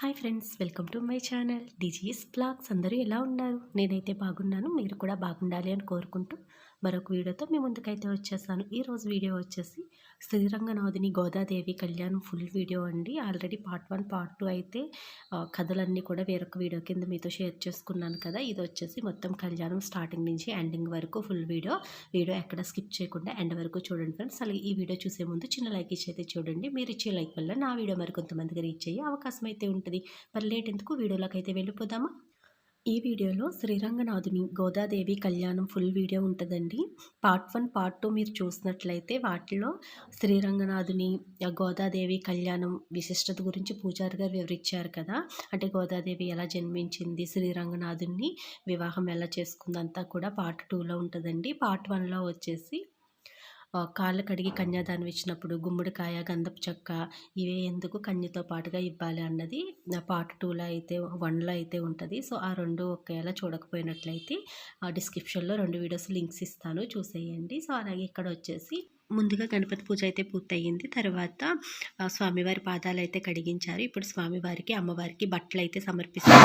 Hi friends welcome to my channel. DGS blogs అందరూ ఎలా ఉన్నారు? నేనైతే బాగున్నాను. మీరు కూడా బాగుండాలి అని కోరుకుంటూ మరొక వీడియోతో మీ ముందుకైతే వచ్చేసాను. ఈరోజు వీడియో వచ్చేసి శ్రీరంగనాథుని గోదాదేవి కళ్యాణం ఫుల్ వీడియో అండి. Already part one part two అయితే కథలన్నీ కూడా వేరొక వీడియో కింద మీతో షేర్ చేసుకున్నాను కదా. ఇది వచ్చేసి మొత్తం కళ్యాణం స్టార్టింగ్ నుంచి ఎండింగ్ వరకు ఫుల్ వీడియో. వీడియో ఎక్కడ స్కిప్ చేయకుండా ఎండ్ వరకు చూడండి ఫ్రెండ్స్. అలాగే ఈ వీడియో చూసే ముందు చిన్న లైక్ ఇచ్చి అయితే చూడండి. మీరు ఇచ్చే లైక్ వల్ల నా వీడియో మరి కొంతమందికి రీచ్ అయ్యే అవకాశం అయితే ఉంటుంది. మరి లేట్ ఎందుకు? వీడియోలోకి అయితే వెళ్ళిపోదామా? ఈ వీడియోలో శ్రీరంగనాథుని గోదాదేవి కళ్యాణం ఫుల్ వీడియో ఉంటుందండి. పార్ట్ వన్ పార్ట్ టూ మీరు చూసినట్లయితే వాటిలో శ్రీరంగనాథుని గోదాదేవి కళ్యాణం విశిష్టత గురించి పూజారి గారు వివరించారు కదా. అంటే గోదాదేవి ఎలా జన్మించింది శ్రీరంగనాథుని వివాహం ఎలా చేసుకుందంతా కూడా పార్ట్ టూలో ఉంటుందండి. పార్ట్ వన్లో వచ్చేసి కాళ్ళు కడిగి కన్యాదానం ఇచ్చినప్పుడు గుమ్మడికాయ గంధపు చెక్క ఇవే ఎందుకు కన్యతో పాటుగా ఇవ్వాలి అన్నది పార్ట్ టూలో అయితే వన్లో అయితే ఉంటుంది. సో ఆ రెండు ఒకేలా చూడకపోయినట్లయితే ఆ డిస్క్రిప్షన్లో రెండు వీడియోస్ లింక్స్ ఇస్తాను. చూసేయండి. సో అలాగే ఇక్కడ వచ్చేసి ముందుగా గణపతి పూజ అయితే పూర్తయింది తర్వాత స్వామివారి పాదాలు అయితే కడిగించారు. ఇప్పుడు స్వామివారికి అమ్మవారికి బట్టలు అయితే సమర్పిస్తారు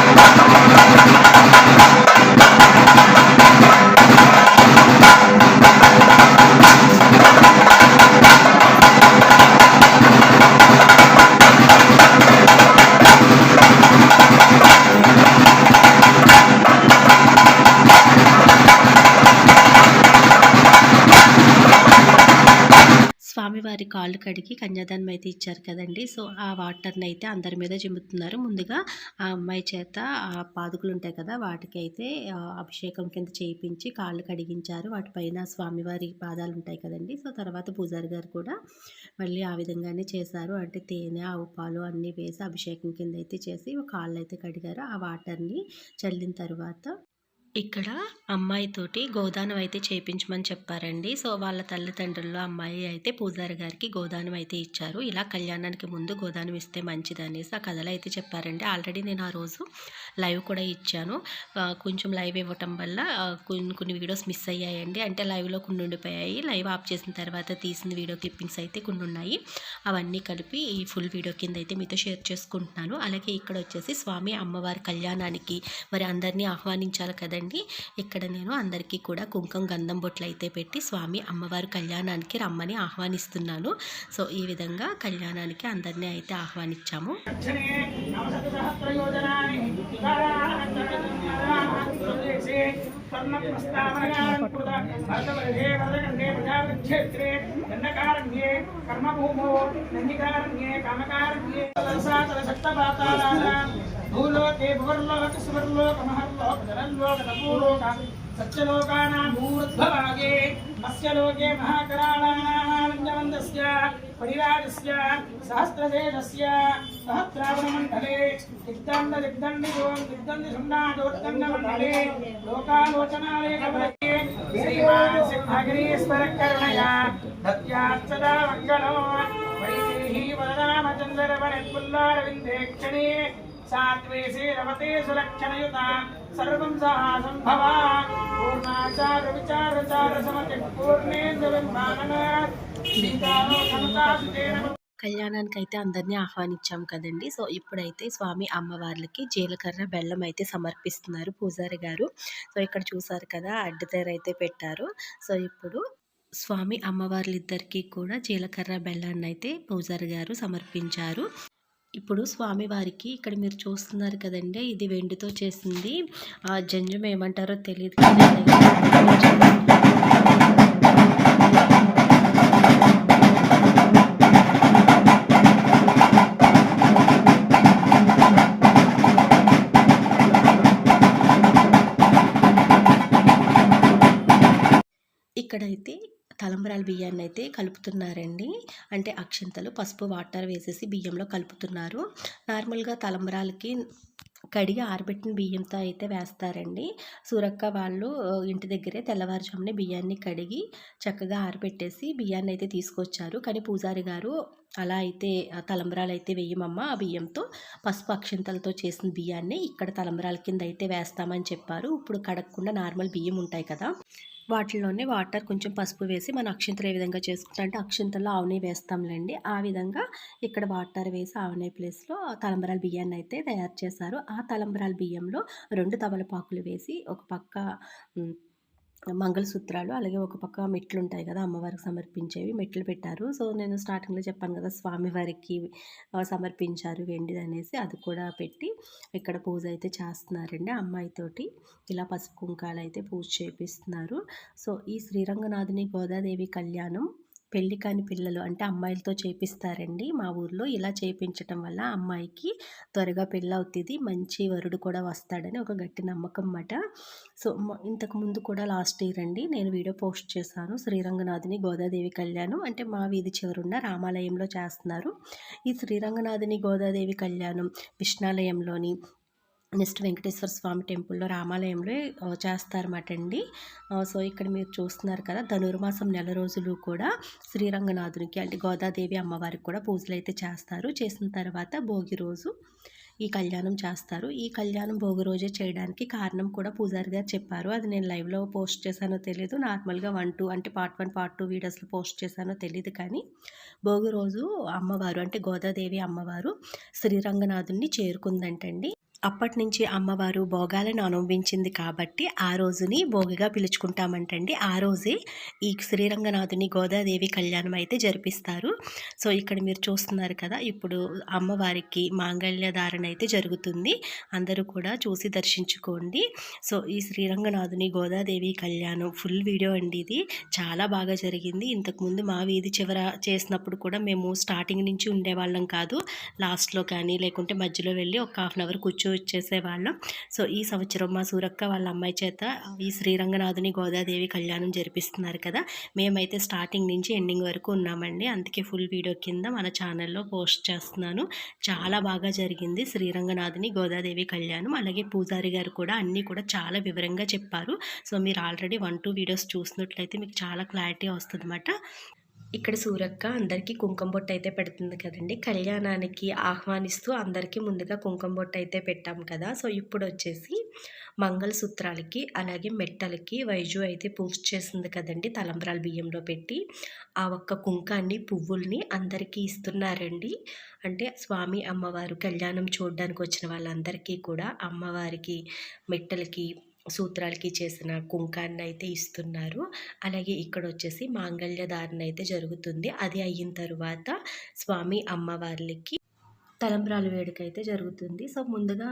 స్వామివారి కాళ్ళు కడిగి కన్యాదానం అయితే ఇచ్చారు కదండి. సో ఆ వాటర్ని అయితే అందరి మీద చిమ్ముతున్నారు. ముందుగా ఆ అమ్మాయి చేత ఆ పాదుకులు ఉంటాయి కదా వాటికి అయితే అభిషేకం కింద చేయించి కాళ్ళు కడిగించారు. వాటిపైన స్వామివారి పాదాలు ఉంటాయి కదండి. సో తర్వాత పూజారి గారు కూడా మళ్ళీ ఆ విధంగానే చేశారు. అంటే తేనె ఆవు పాలు అన్నీ వేసి అభిషేకం కింద అయితే చేసి కాళ్ళు అయితే కడిగారు. ఆ వాటర్ని చల్లిన తర్వాత ఇక్కడ అమ్మాయితోటి గోదానం అయితే చేయించమని చెప్పారండి. సో వాళ్ళ తల్లిదండ్రుల్లో అమ్మాయి అయితే పూజారి గారికి గోదానం అయితే ఇచ్చారు. ఇలా కళ్యాణానికి ముందు గోదానం ఇస్తే మంచిది అనేసి ఆ కథలు అయితే చెప్పారండి. ఆల్రెడీ నేను ఆ రోజు లైవ్ కూడా ఇచ్చాను. కొంచెం లైవ్ ఇవ్వటం వల్ల కొన్ని కొన్ని వీడియోస్ మిస్ అయ్యాయండి. అంటే లైవ్లో కొన్ని ఉండిపోయాయి. లైవ్ ఆఫ్ చేసిన తర్వాత తీసిన వీడియో క్లిప్పింగ్స్ అయితే కొన్ని ఉన్నాయి. అవన్నీ కలిపి ఈ ఫుల్ వీడియో కింద అయితే మీతో షేర్ చేసుకుంటున్నాను. అలాగే ఇక్కడ వచ్చేసి స్వామి అమ్మవారి కళ్యాణానికి మరి అందరినీ ఆహ్వానించాలి చూడండి ఇక్కడ నేను అందరికీ కూడా కుంకుమ గంధం బొట్లు అయితే పెట్టి స్వామి అమ్మవారి కళ్యాణానికి రమ్మని ఆహ్వానిస్తున్నాను. సో ఈ విధంగా కళ్యాణానికి అందరినీ అయితే ఆహ్వానించాము. దక్షిణే దండకారణ్యే కర్మభూమో నందికారణ్యే కామకారణ్యే సప్తపాతాళానాం భూలోకే భువర్లోక సువర్లోక మహర్లోక జలలోక నభూలోక సత్యలోకానాం భూరుద్భవాగే మత్స్యలోకే మహాకరాళానామంజవందస్య పరిరాజస్య సహస్రశేషస్య సహస్రావణమండలే దిగ్దండ దిగ్దండి దిగ్దండి శృంగాదోత్తండ మండలే లోకాలోచనాలే కమలే శ్రీమాన్ సింహగిరీశ్వర కరుణయా దత్యాత్సదా మంగళం వైదేహీ వరరామచంద్ర వరకుల్లారవిందేక్షణే సాత్వేసి రమతే సులక్షణయుత సర్వం సహా పూర్ణాచార విచారచార సమతి పూర్ణేంద్ర సీతాలో సమతాసుతేన కళ్యాణానికి అయితే అందరినీ ఆహ్వానించాం కదండి. సో ఇప్పుడైతే స్వామి అమ్మవార్లకి జీలకర్ర బెల్లం అయితే సమర్పిస్తున్నారు పూజారి గారు. సో ఇక్కడ చూసారు కదా అడ్డతెర అయితే పెట్టారు. సో ఇప్పుడు స్వామి అమ్మవార్లిద్దరికీ కూడా జీలకర్ర బెల్లాన్ని అయితే పూజారి గారు సమర్పించారు. ఇప్పుడు స్వామివారికి ఇక్కడ మీరు చూస్తున్నారు కదండి ఇది వెండితో చేసింది. ఆ జంజం ఏమంటారో తెలియదు ఇక్కడైతే తలంబరాల బియ్యాన్ని అయితే కలుపుతున్నారండి. అంటే అక్షంతలు పసుపు వాటర్ వేసేసి బియ్యంలో కలుపుతున్నారు. నార్మల్గా తలంబరాలకి కడిగి ఆరబెట్టిన బియ్యంతో అయితే వేస్తారండి. సూరక్క వాళ్ళు ఇంటి దగ్గరే తెల్లవారుజామునే బియ్యాన్ని కడిగి చక్కగా ఆరబెట్టేసి బియ్యాన్ని అయితే తీసుకొచ్చారు. కానీ పూజారి గారు అలా అయితే తలంబరాలు అయితే వేయమమ్మ. ఆ బియ్యంతో పసుపు అక్షంతలతో చేసిన బియ్యాన్ని ఇక్కడ తలంబరాల కింద అయితే వేస్తామని చెప్పారు. ఇప్పుడు కడగకుండా నార్మల్ బియ్యం ఉంటాయి కదా వాటిలోనే వాటర్ కొంచెం పసుపు వేసి మన అక్షింతలు ఏ విధంగా చేసుకుంటాం అంటే అక్షింతల్లో ఆవునే వేస్తాంలేండి. ఆ విధంగా ఇక్కడ వాటర్ వేసి ఆవునే ప్లేస్లో తలంబరాల బియ్యాన్ని అయితే తయారు చేశారు. ఆ తలంబరాల బియ్యంలో రెండు తమలపాకులు వేసి ఒక పక్క మంగళసూత్రాలు అలాగే ఒక పక్క మెట్లు ఉంటాయి కదా అమ్మవారికి సమర్పించేవి మెట్లు పెట్టారు. సో నేను స్టార్టింగ్లో చెప్పాను కదా స్వామివారికి సమర్పించారు వెండిది అనేసి అది కూడా పెట్టి ఇక్కడ పూజ అయితే చేస్తున్నారండి అమ్మాయితోటి. ఇలా పసుపు కుంకాలు అయితే పూజ చేపిస్తున్నారు. సో ఈ శ్రీరంగనాథుని గోదాదేవి కళ్యాణం పెళ్ళి కాని పిల్లలు అంటే అమ్మాయిలతో చేపిస్తారండి మా ఊర్లో. ఇలా చేపించటం వల్ల అమ్మాయికి త్వరగా పెళ్ళి అవుతుంది. మంచి వరుడు కూడా వస్తాడని ఒక గట్టి నమ్మకం అన్నమాట. సో ఇంతకు ముందు కూడా లాస్ట్ ఇయర్ అండి నేను వీడియో పోస్ట్ చేశాను. శ్రీరంగనాథుని గోదాదేవి కళ్యాణం అంటే మా వీధి చివరున్న రామాలయంలో చేస్తున్నారు. ఈ శ్రీరంగనాథుని గోదాదేవి కళ్యాణం విష్ణాలయంలోని నెక్స్ట్ వెంకటేశ్వర స్వామి టెంపుల్లో రామాలయంలో చేస్తారన్నమాట అండి సో ఇక్కడ మీరు చూస్తున్నారు కదా ధనుర్మాసం నెల రోజులు కూడా శ్రీరంగనాథునికి అంటే గోదాదేవి అమ్మవారికి కూడా పూజలు అయితే చేస్తారు. చేసిన తర్వాత భోగి రోజు ఈ కళ్యాణం చేస్తారు. ఈ కళ్యాణం భోగి రోజే చేయడానికి కారణం కూడా పూజారి గారు చెప్పారు. అది నేను లైవ్లో పోస్ట్ చేశానో తెలియదు నార్మల్గా వన్ టూ అంటే పార్ట్ వన్ పార్ట్ టూ వీడియోస్లో పోస్ట్ చేశానో తెలియదు కానీ భోగి రోజు అమ్మవారు అంటే గోదాదేవి అమ్మవారు శ్రీరంగనాథుని చేరుకుందంటండి. అప్పటి నుంచి అమ్మవారు భోగాలను అనుభవించింది కాబట్టి ఆ రోజుని భోగిగా పిలుచుకుంటామంటండి. ఆ రోజే ఈ శ్రీరంగనాథుని గోదాదేవి కళ్యాణం అయితే జరిపిస్తారు. సో ఇక్కడ మీరు చూస్తున్నారు కదా ఇప్పుడు అమ్మవారికి మాంగళ్య ధారణ అయితే జరుగుతుంది. అందరూ కూడా చూసి దర్శించుకోండి. సో ఈ శ్రీరంగనాథుని గోదాదేవి కళ్యాణం ఫుల్ వీడియో అండి ఇది. చాలా బాగా జరిగింది. ఇంతకుముందు మా వీధి చివర చేసినప్పుడు కూడా మేము స్టార్టింగ్ నుంచి ఉండేవాళ్ళం కాదు. లాస్ట్లో కానీ లేకుంటే మధ్యలో వెళ్ళి ఒక హాఫ్ అన్ అవర్ కూర్చో చేసేవాళ్ళం. సో ఈ సంవత్సరం మా సూరక్క వాళ్ళ అమ్మాయి చేత ఈ శ్రీరంగనాథుని గోదాదేవి కళ్యాణం జరిపిస్తున్నారు కదా. మేమైతే స్టార్టింగ్ నుంచి ఎండింగ్ వరకు ఉన్నామండి. అందుకే ఫుల్ వీడియో కింద మన ఛానల్లో పోస్ట్ చేస్తున్నాను. చాలా బాగా జరిగింది శ్రీరంగనాథుని గోదాదేవి కళ్యాణం. అలాగే పూజారి గారు కూడా అన్నీ కూడా చాలా వివరంగా చెప్పారు. సో మీరు ఆల్రెడీ వన్ టూ వీడియోస్ చూసినట్లయితే మీకు చాలా క్లారిటీ వస్తుంది ఇక్కడ సూరక్క అందరికీ కుంకుమ బొట్టు అయితే పెడుతుంది కదండి. కళ్యాణానికి ఆహ్వానిస్తూ అందరికీ ముందుగా కుంకుమ బొట్టు అయితే పెట్టాం కదా. సో ఇప్పుడు వచ్చేసి మంగళసూత్రాలకి అలాగే మెట్టలకి వైజు అయితే పూజ చేసింది కదండి. తలంబ్రాల బియ్యంలో పెట్టి ఆ ఒక్క కుంకాన్ని పువ్వుల్ని అందరికీ ఇస్తున్నారండి. అంటే స్వామి అమ్మవారు కళ్యాణం చూడడానికి వచ్చిన వాళ్ళందరికీ కూడా అమ్మవారికి మెట్టలకి సూత్రాలకి చేసిన కుంకాన్ని అయితే ఇస్తున్నారు. అలాగే ఇక్కడ వచ్చేసి మాంగళ్యధారణ అయితే జరుగుతుంది. అది అయిన తర్వాత స్వామి అమ్మవార్లకి తలంబ్రాల వేడుక అయితే జరుగుతుంది. సో ముందుగా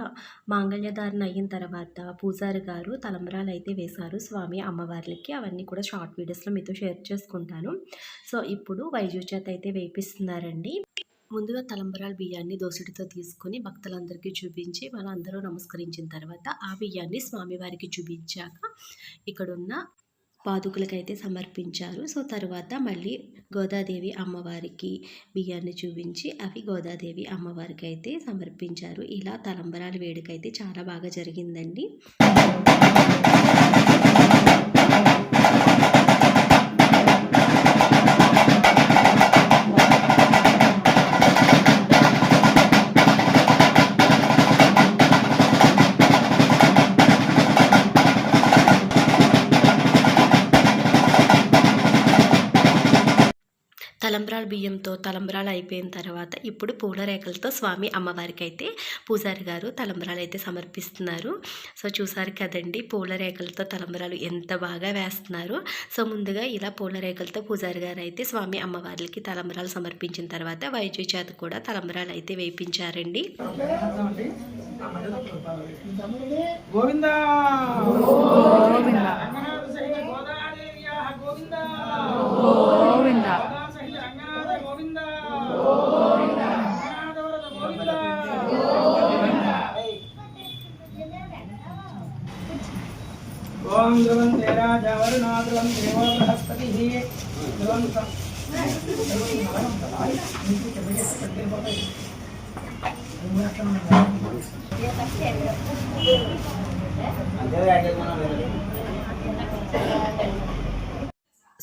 మాంగళ్యధారణ అయిన తర్వాత పూజారి గారు తలంబ్రాలు అయితే వేశారు స్వామి అమ్మవార్లకి. అవన్నీ కూడా షార్ట్ వీడియోస్లో మీతో షేర్ చేసుకుంటాను. సో ఇప్పుడు వైజూ చేత అయితే వేపిస్తున్నారండి. ముందుగా తలంబరాల బియ్యాన్ని దోసటితో తీసుకొని భక్తులందరికీ చూపించి వాళ్ళందరూ నమస్కరించిన తర్వాత ఆ బియ్యాన్ని స్వామివారికి చూపించాక ఇక్కడున్న పాదుకులకైతే సమర్పించారు. సో తర్వాత మళ్ళీ గోదాదేవి అమ్మవారికి బియ్యాన్ని చూపించి అవి గోదాదేవి అమ్మవారికి అయితే సమర్పించారు. ఇలా తలంబరాల వేడుక అయితే చాలా బాగా జరిగిందండి. తలంబ్రాల బియ్యంతో తలంబ్రాలు అయిపోయిన తర్వాత ఇప్పుడు పూల రేఖలతో స్వామి అమ్మవారికి అయితే పూజారి గారు తలంబ్రాలు అయితే సమర్పిస్తున్నారు. సో చూసారు కదండి పూల రేఖలతో తలంబ్రాలు ఎంత బాగా వేస్తున్నారు. సో ముందుగా ఇలా పూల రేఖలతో పూజారి గారు అయితే స్వామి అమ్మవార్లకి తలంబ్రాలు సమర్పించిన తర్వాత వైద్యు చేత కూడా తలంబ్రాలు అయితే వేయించారండి. గోవింద! గోవింద! గోవింద! ధ్రువం తే రాజా వరుణో ధ్రువం దేవో బృహస్పతిః ధ్రువం సం-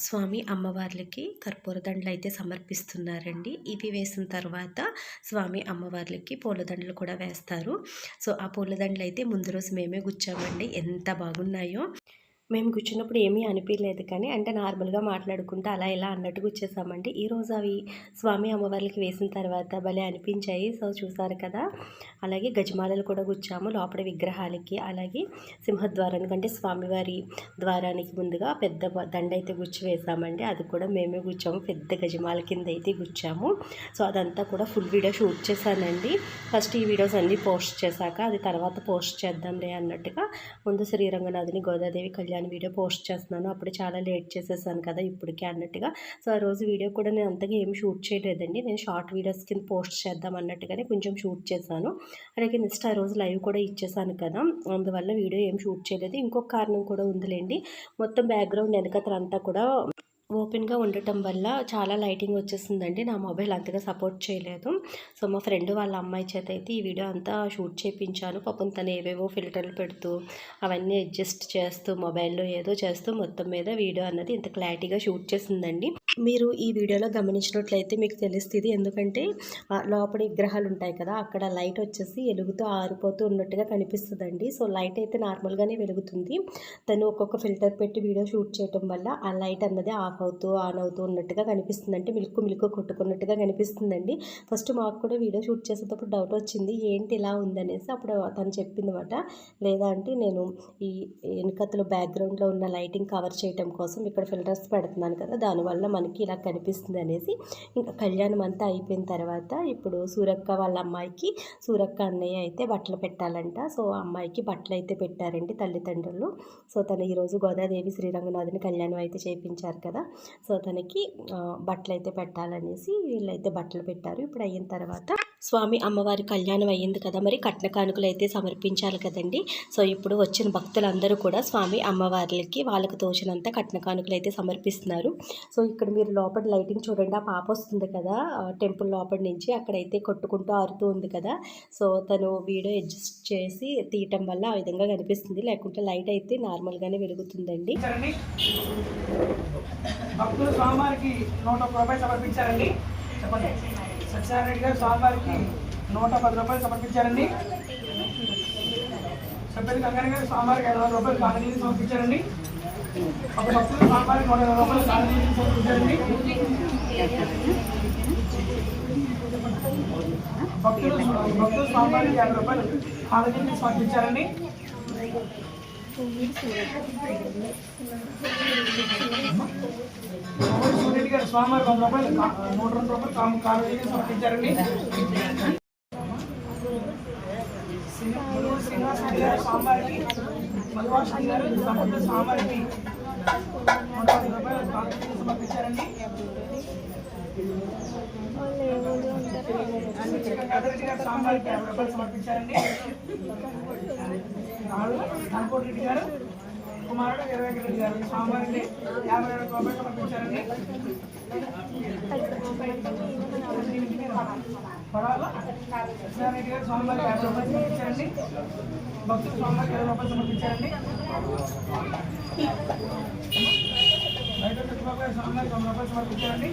స్వామి అమ్మవార్లకి కర్పూరదండలు అయితే సమర్పిస్తున్నారండి. ఇవి వేసిన తర్వాత స్వామి అమ్మవార్లకి పూలదండలు కూడా వేస్తారు. సో ఆ పూలదండలు అయితే ముందు రోజు మేమే గుచ్చామండి. ఎంత బాగున్నాయో. మేము కూర్చున్నప్పుడు ఏమీ అనిపించలేదు కానీ అంటే నార్మల్గా మాట్లాడుకుంటూ అలా ఇలా అన్నట్టు కూర్చేసామండి ఈరోజు అవి స్వామి అమ్మవార్లకి వేసిన తర్వాత భలే అనిపించాయి. సో చూసారు కదా? అలాగే గజమాలలు కూడా గుచ్చాము లోపల విగ్రహాలకి. అలాగే సింహద్వారానికి అంటే స్వామివారి ద్వారానికి ముందుగా పెద్ద దండ అయితే గుచ్చి వేసామండి. అది కూడా మేమే గుచ్చాము. పెద్ద గజమాల కింద అయితే గుచ్చాము. సో అదంతా కూడా ఫుల్ వీడియో షూట్ చేశానండి. ఫస్ట్ ఈ వీడియోస్ అన్నీ పోస్ట్ చేశాక అది తర్వాత పోస్ట్ చేద్దాంలే అన్నట్టుగా ముందు శ్రీరంగనాథుని గోదాదేవి కళ్యాణ్ వీడియో పోస్ట్ చేస్తున్నాను. అప్పుడు చాలా లేట్ చేసేసాను కదా ఇప్పటికే అన్నట్టుగా. సో ఆ రోజు వీడియో కూడా నేను అంతగా ఏం షూట్ చేయలేదండి. నేను షార్ట్ వీడియోస్ కింద పోస్ట్ చేద్దాం అన్నట్టుగానే కొంచెం షూట్ చేశాను. అలాగే నెక్స్ట్ ఆ రోజు లైవ్ కూడా ఇచ్చేసాను కదా. అందువల్ల వీడియో ఏం షూట్ చేయలేదు. ఇంకొక కారణం కూడా ఉందిలేండి. మొత్తం బ్యాక్గ్రౌండ్ వెనకతలంతా కూడా ఓపెన్గా ఉండటం వల్ల చాలా లైటింగ్ వచ్చేసిందండి. నా మొబైల్ అంతగా సపోర్ట్ చేయలేదు. సో మా ఫ్రెండ్ వాళ్ళ అమ్మాయి చేత అయితే ఈ వీడియో అంతా షూట్ చేయించాను పాపం తను ఏవేవో ఫిల్టర్లు పెడుతూ అవన్నీ అడ్జస్ట్ చేస్తూ మొబైల్లో ఏదో చేస్తూ మొత్తం మీద వీడియో అన్నది ఇంత క్లారిటీగా షూట్ చేసిందండి. మీరు ఈ వీడియోలో గమనించినట్లయితే మీకు తెలుస్తుంది. ఎందుకంటే లోపల విగ్రహాలు ఉంటాయి కదా అక్కడ లైట్ వచ్చేసి వెలుగుతూ ఆరిపోతూ ఉన్నట్టుగా కనిపిస్తుందండి. సో లైట్ అయితే నార్మల్గానే వెలుగుతుంది. తను ఒక్కొక్క ఫిల్టర్ పెట్టి వీడియో షూట్ చేయటం వల్ల ఆ లైట్ అన్నది ఆఫ్ అవుతూ ఆన్ అవుతూ ఉన్నట్టుగా కనిపిస్తుంది అంటే మిల్క్ మిల్క్ కొట్టుకున్నట్టుగా కనిపిస్తుందండి. ఫస్ట్ మాకు కూడా వీడియో షూట్ చేసేటప్పుడు డౌట్ వచ్చింది. ఏంటి ఇలా ఉందనేసి అప్పుడు తను చెప్పిందన్నమాట. లేదా అంటే నేను ఈ వెనుకతలో బ్యాక్గ్రౌండ్లో ఉన్న లైటింగ్ కవర్ చేయటం కోసం ఇక్కడ ఫిల్టర్స్ పెడుతున్నాను కదా దానివల్ల మనకి ఇలా కనిపిస్తుంది అనేసి ఇంకా కళ్యాణం అంతా అయిపోయిన తర్వాత ఇప్పుడు సూరక్క వాళ్ళ అమ్మాయికి సూరక్క అన్నయ్య అయితే బట్టలు పెట్టాలంట. సో ఆ అమ్మాయికి బట్టలు అయితే పెట్టారండి తల్లిదండ్రులు. సో తను ఈరోజు గోదాదేవి శ్రీరంగనాథుని కళ్యాణం అయితే చేయించారు కదా. సో తనకి బట్టలు అయితే పెట్టాలనేసి వీళ్ళైతే బట్టలు పెట్టారు. ఇప్పుడు అయిన తర్వాత స్వామి అమ్మవారి కళ్యాణం అయ్యింది కదా. మరి కట్న కానుకలు అయితే సమర్పించాలి కదండి. సో ఇప్పుడు వచ్చిన భక్తులందరూ కూడా స్వామి అమ్మవార్లకి వాళ్ళకు తోచినంత కట్న కానుకలు అయితే సమర్పిస్తున్నారు. సో ఇక్కడ మీరు లోపల లైటింగ్ చూడండి ఆ పాప వస్తుంది కదా టెంపుల్ లోపల నుంచి అక్కడైతే కొట్టుకుంటూ ఆరుతూ ఉంది కదా. సో తను వీడియో అడ్జస్ట్ చేసి తీయటం వల్ల ఆ విధంగా కనిపిస్తుంది. లేకుంటే లైట్ అయితే నార్మల్గానే వెలుగుతుందండి. భక్తులు స్వామివారికి నూట ఒక్క రూపాయలు సమర్పించారండి. చెప్పండి. సత్యనారాయణ గారు స్వామివారికి నూట పది రూపాయలు సమర్పించారండి. సభ్యులు గంగారాయణ గారు స్వామివారికి ఐదు వందల రూపాయలు కాలనీని సమర్పించారండి. భక్తులు భక్తులు స్వామివారికి యాభై రూపాయలు కాలనీని సమర్పించారండి సూర్యుడి గారు స్వామివారి వంద రూపాయలు నూట రెండు రూపాయలు తాము కాలేజీని సమర్పించారండి శ్రీనివాస స్వామివారికి మధువాస గారు సంపద స్వామివారికి నూట పది రూపాయలు సమర్పించారండి యాభై రూపాయలు సమర్పించారండి రెడ్డి గారు కుమారుడు ఇరవై రెడ్డి గారు స్వామివారికి యాభై రూపాయలు సమర్పించారండి కృష్ణారెడ్డి గారు స్వామివారికి యాభై రూపాయలు సమర్పించారండి భక్తులు స్వామివారికి ఇరవై రూపాయలు సమర్పించారండి. స్వామివారికి వంద రూపాయలు సమర్పించారండి.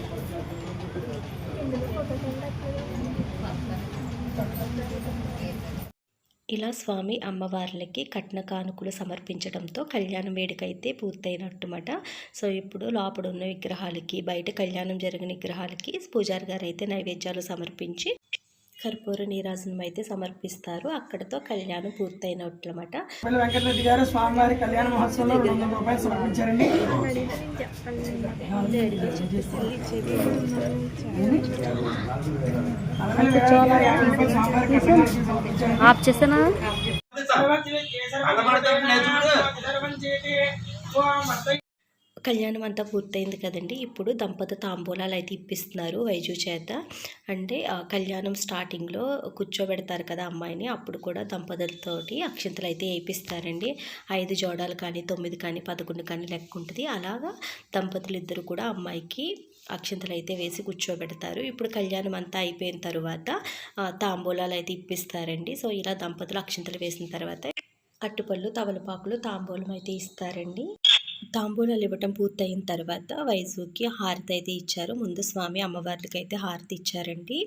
ఇలా స్వామి అమ్మవార్లకి కట్న కానుకలు సమర్పించడంతో కళ్యాణ వేడుక అయితే పూర్తయినట్టుమాట. సో ఇప్పుడు లోపల ఉన్న విగ్రహాలకి బయట కళ్యాణం జరిగిన విగ్రహాలకి పూజారి గారు అయితే నైవేద్యాలు సమర్పించి కర్పూర నీరాజనం అయితే సమర్పిస్తారు. అక్కడితో కళ్యాణం పూర్తయినట్లమాట. వెంకటరెడ్డి గారు స్వామివారి కళ్యాణ మహోత్సవంలో రెండు వందల రూపాయలు సమర్పించారండి. చేసానా? కళ్యాణం అంతా పూర్తయింది కదండి. ఇప్పుడు దంపతి తాంబూలాలు అయితే ఇప్పిస్తున్నారు వైజు చేత. అంటే కళ్యాణం స్టార్టింగ్లో కూర్చోబెడతారు కదా అమ్మాయిని. అప్పుడు కూడా దంపతులతోటి అక్షంతలు అయితే వేయిస్తారండి ఐదు జోడాలు కానీ తొమ్మిది కానీ పదకొండు కానీ లెక్క ఉంటుంది. అలాగా దంపతులు ఇద్దరు కూడా అమ్మాయికి అక్షంతలు అయితే వేసి కూర్చోబెడతారు. ఇప్పుడు కళ్యాణం అంతా అయిపోయిన తర్వాత తాంబూలాలు అయితే ఇప్పిస్తారండి. సో ఇలా దంపతులు అక్షంతలు వేసిన తర్వాత అట్టుపళ్ళు తవలపాకులు తాంబూలం అయితే ఇస్తారండి. తాంబూలాలు ఇవ్వటం పూర్తయిన తర్వాత వైజుకి హారతి అయితే ఇచ్చారు. ముందు స్వామి అమ్మవార్లకి అయితే హారతి ఇచ్చారండి.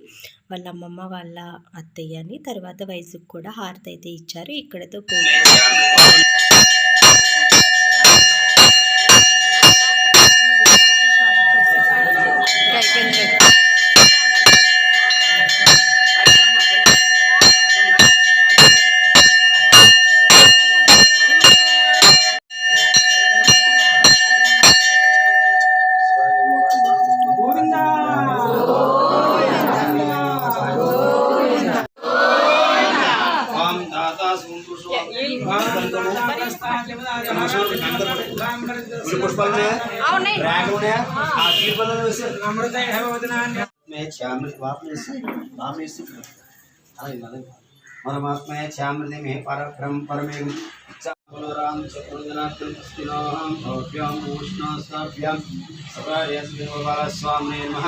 వాళ్ళ అమ్మమ్మ వాళ్ళ అత్తయ్యని తర్వాత వైజుకి కూడా హారతి అయితే ఇచ్చారు. ఇక్కడతో పూజ परमात्मा चामृति में पर ब्रह्म परमे राम चतुर्जनार्थम स्थिनोहम भव्यम उष्णस्ताभ्यम सकार्यस्मिनोवाल स्वामी नमः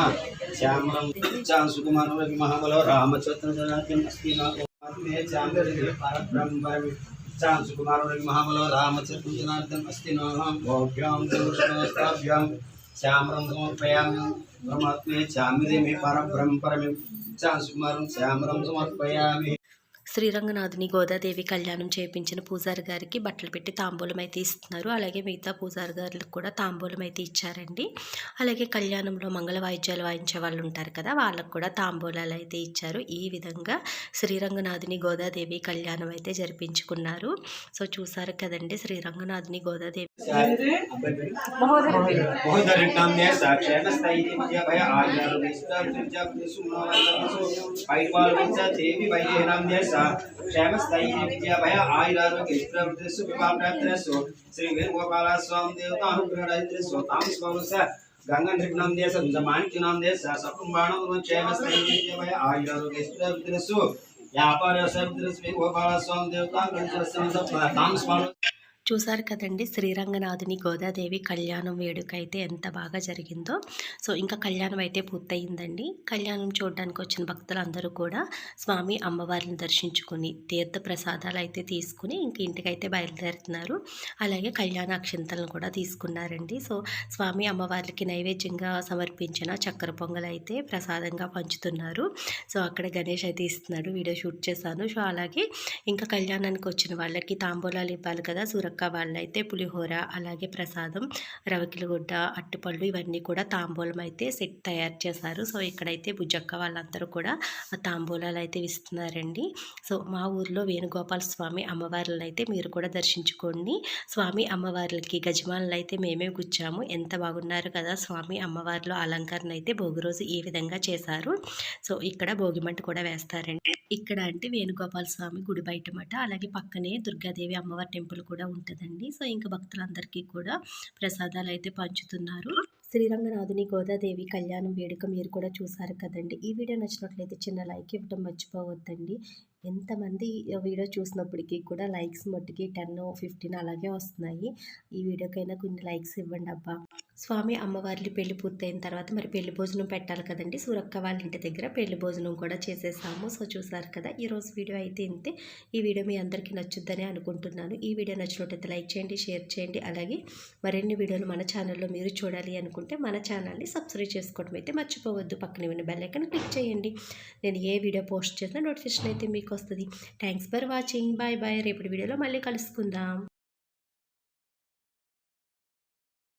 श्यामरं चां सुकुमार रवि महाबलो रामचतुर्जनार्थम स्थिनोहम चामृति में पर ब्रह्म परमे चां सुकुमार रवि महाबलो रामचतुर्जनार्थम स्थिनोहम भव्यम उष्णस्ताभ्यम श्यामरं समर्पयामि। परमात्मे चामृति में पर समर्पयामि। శ్రీరంగనాథుని గోదాదేవి కళ్యాణం చేయించిన పూజారి గారికి బట్టలు పెట్టి తాంబూలం అయితే ఇస్తున్నారు. అలాగే మిగతా పూజారి గారికి కూడా తాంబూలం అయితే ఇచ్చారండి. అలాగే కళ్యాణంలో మంగళ వాయిద్యాలు వాయించే వాళ్ళు ఉంటారు కదా వాళ్ళకు కూడా తాంబూలాలు అయితే ఇచ్చారు. ఈ విధంగా శ్రీరంగనాథుని గోదాదేవి కళ్యాణం అయితే జరిపించుకున్నారు. సో చూసారు కదండి శ్రీరంగనాథుని గోదాదేవి. మహోదరిణం సాక్షేమస్థైర్య విద్య భయ క్షేమస్థైర్య విద్య భయ ఆయురారోగ్యసు వివాహసు శ్రీ వేణుగోపాల స్వామి దేవత అనుగ్రహ తామ స్వామి గంగా నృగ్నం దేశ మాణిక్యనాం దేశ సకుటుంబాణం క్షేమస్థైర్య విద్య భయ ఆయురారోగ్యసు వ్యాపార సర్వద్రస్ వేణుగోపాల స్వామి దేవత తామ స్వామి చూసారు కదండి శ్రీరంగనాథుని గోదాదేవి కళ్యాణం వేడుక అయితే ఎంత బాగా జరిగిందో. సో ఇంకా కళ్యాణం అయితే పూర్తయిందండి. కళ్యాణం చూడడానికి వచ్చిన భక్తులందరూ కూడా స్వామి అమ్మవారిని దర్శించుకుని తీర్థ ప్రసాదాలు అయితే తీసుకుని ఇంక ఇంటికైతే బయలుదేరుతున్నారు. అలాగే కళ్యాణ అక్షింతలను కూడా తీసుకున్నారండి. సో స్వామి అమ్మవారికి నైవేద్యంగా సమర్పించిన చక్కెర పొంగల్ అయితే ప్రసాదంగా పంచుతున్నారు. సో అక్కడ గణేష్ అయితే ఇస్తున్నాడు వీడియో షూట్ చేశాను. సో అలాగే ఇంకా కళ్యాణానికి వచ్చిన వాళ్ళకి తాంబూలాలు ఇవ్వాలి కదా సూరక్క వాళ్ళైతే పులిహోర అలాగే ప్రసాదం రవకిలగుడ్డ అట్టుపళ్ళు ఇవన్నీ కూడా తాంబూలం అయితే సెట్ తయారు చేశారు. సో ఇక్కడైతే బుజ్జక్క వాళ్ళందరూ కూడా ఆ తాంబూలాలు అయితే ఇస్తున్నారండి సో మా ఊర్లో వేణుగోపాల స్వామి అమ్మవార్లను అయితే మీరు కూడా దర్శించుకోండి. స్వామి అమ్మవార్లకి గజమాలను అయితే మేమే గుచ్చాము. ఎంత బాగున్నారు కదా స్వామి అమ్మవార్లు అలంకరణ అయితే భోగి రోజు ఈ విధంగా చేశారు. సో ఇక్కడ భోగిమంట కూడా వేస్తారండి. ఇక్కడ అంటే వేణుగోపాల స్వామి గుడి బయట మాట అలాగే పక్కనే దుర్గాదేవి అమ్మవారి టెంపుల్ కూడా ఉంటుందండి. సో ఇంకా భక్తులందరికీ కూడా ప్రసాదాలు అయితే పంచుతున్నారు. శ్రీరంగనాథుని గోదాదేవి కళ్యాణం వేడుక మీరు కూడా చూసారు కదండి. ఈ వీడియో నచ్చినట్లయితే చిన్న లైక్ ఇవ్వడం మర్చిపోవద్దండి. ఎంతమంది ఈ వీడియో చూసినప్పటికీ కూడా లైక్స్ మట్టుకి టెన్ ఫిఫ్టీన్ అలాగే వస్తున్నాయి. ఈ వీడియోకైనా కొన్ని లైక్స్ ఇవ్వండి అబ్బా. స్వామి అమ్మవార్లు పెళ్ళి పూర్తయిన తర్వాత మరి పెళ్ళి భోజనం పెట్టాలి కదండి. సూరక్క వాళ్ళ ఇంటి దగ్గర పెళ్ళి భోజనం కూడా చేసేసాము. సో చూసారు కదా ఈరోజు వీడియో అయితే ఇంతే. ఈ వీడియో మీ అందరికీ నచ్చుద్దని అనుకుంటున్నాను. ఈ వీడియో నచ్చినట్టయితే లైక్ చేయండి షేర్ చేయండి. అలాగే మరిన్ని వీడియోలు మన ఛానల్లో మీరు చూడాలి అనుకుంటే మన ఛానల్ని సబ్స్క్రైబ్ చేసుకోవడం అయితే మర్చిపోవద్దు. పక్కన ఉన్న బెల్ ఐకాన్ క్లిక్ చేయండి. నేను ఏ వీడియో పోస్ట్ చేసినా నోటిఫికేషన్ అయితే మీకు వస్తుంది thanks for watching bye bye రేపటి వీడియోలో మళ్ళీ కలుసుకుందాం.